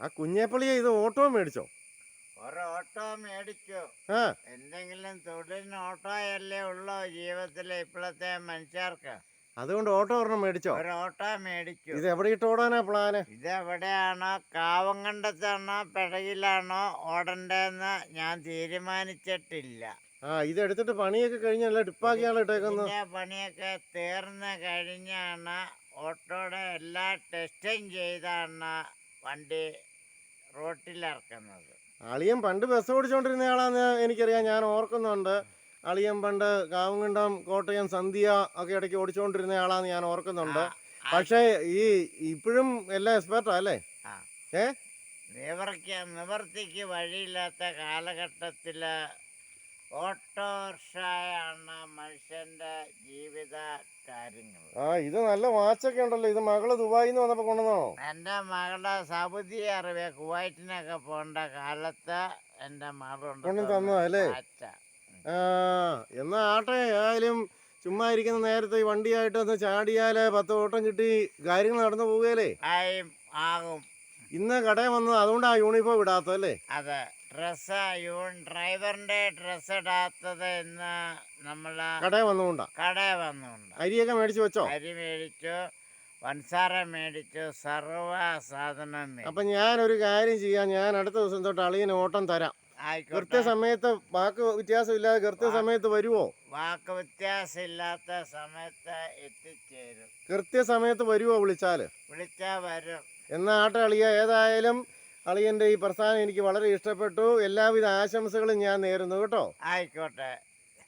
ആ കുഞ്ഞേപ്പള്ളിയെ ഇത് ഓട്ടോ മേടിച്ചോ? ഒരു ഓട്ടോ മേടിച്ചു എന്തെങ്കിലും തൊഴിലിന് ഓട്ടോയല്ലേ ഉള്ളോ ജീവിതത്തിലെ ഇപ്പോഴത്തെ മനുഷ്യർക്ക്? അതുകൊണ്ട് ഓട്ടോ ഒരെണ്ണം മേടിച്ചോ? ഒരു ഓട്ടോ മേടിച്ചു. ഇത് എവിടെ ഇട്ട് ഓടാനാ പ്ലാന്? ഇത് എവിടെയാണോ? കാവങ്കണ്ടത്താണോ പിടകിലാണോ? ഓടണ്ടെന്ന് ഞാൻ തീരുമാനിച്ചിട്ടില്ല. ആ ഇത് എടുത്തിട്ട് പണിയൊക്കെ കഴിഞ്ഞല്ല ടിപ്പാക്കിയാണ് ഇട്ടേക്കുന്നത്. പണിയൊക്കെ തീർന്ന് കഴിഞ്ഞാണ് ഓട്ടോയുടെ എല്ലാ ടെസ്റ്റും ചെയ്താണ് വണ്ടി റോട്ടിലിറക്കുന്നത്. അളിയൻ പണ്ട് ബസ് ഓടിച്ചോണ്ടിരുന്ന ആളാന്ന് എനിക്കറിയാം ഞാൻ ഓർക്കുന്നുണ്ട്. അളിയൻ പണ്ട് കാവുങ്കണ്ടം കോട്ടയം സന്ധ്യ ഒക്കെ ഇടയ്ക്ക് ഓടിച്ചോണ്ടിരുന്ന ആളാന്ന് ഞാൻ ഓർക്കുന്നുണ്ട്. പക്ഷേ ഈ ഇപ്പോഴും എല്ലാം എക്സ്പെർട്ടാ അല്ലേ. ഏ? നിവർക്ക നിവർത്തിക്ക് വഴിയില്ലാത്ത കാലഘട്ടത്തിൽ ഓട്ടോറിക്ഷയാണ് മനുഷ്യന്റെ ജീവിത കാര്യങ്ങൾ. ആ ഇത് നല്ല വാച്ചൊക്കെ ഉണ്ടല്ലോ. ഇത് മകൾ ദുബായിൽ നിന്ന് വന്നപ്പോ കൊണ്ടുവന്നോ എന്റെ മകളുടെ സൗദി അറേബ്യ കുവൈറ്റിനൊക്കെ പോണ്ട കാലത്ത് എന്റെ കൊണ്ടു തന്നതാ അല്ലേ? ആ എന്നാ ആട്ടെ ആയാലും ചുമ്മാ ഇരിക്കുന്ന നേരത്തെ ഈ വണ്ടിയായിട്ട് ഒന്ന് ചാടിയാൽ പത്ത് ഓട്ടം കിട്ടി കാര്യങ്ങൾ നടന്നു പോവുകയല്ലേ? ആയും ആകും. ഇന്ന് കടയിൽ വന്നത് അതുകൊണ്ടാ യൂണിഫോം ഇടാത്തത് അല്ലേ? അതെ. ഡ്രസ്സ് യൂൺ ഡ്രൈവറിന്റെ ഡ്രസ്സ് ഇടാത്തത് ഇന്ന് നമ്മൾ കടയിൽ വന്നുകൊണ്ടാ? കടയിൽ വന്നുകൊണ്ട്. അരിയൊക്കെ മേടിച്ചു വെച്ചോ? അരി മേടിച്ചു വൻസാര മേടിച്ചു സർവ സാധനം അപ്പൊ ഞാൻ ഒരു കാര്യം ചെയ്യാം. ഞാൻ അടുത്ത ദിവസം തൊട്ട് അളിയന് ഓട്ടം തരാം. കൃത്യസമയത്ത് വാക്ക് വ്യത്യാസമില്ലാതെ കൃത്യസമയത്ത് വരുവോ? വാക്ക് വ്യത്യാസമില്ലാത്ത സമയത്ത് എത്തിച്ചേരും. കൃത്യസമയത്ത് വരുവോ വിളിച്ചാൽ? വിളിച്ചാ വരും. എന്നാ ആട്ടെ ഏതായാലും അളിയന്റെ ഈ പ്രസ്ഥാനം എനിക്ക് വളരെ ഇഷ്ടപ്പെട്ടു. എല്ലാവിധ ആശംസകളും ഞാൻ നേരുന്നു കേട്ടോ. ആയിക്കോട്ടെ.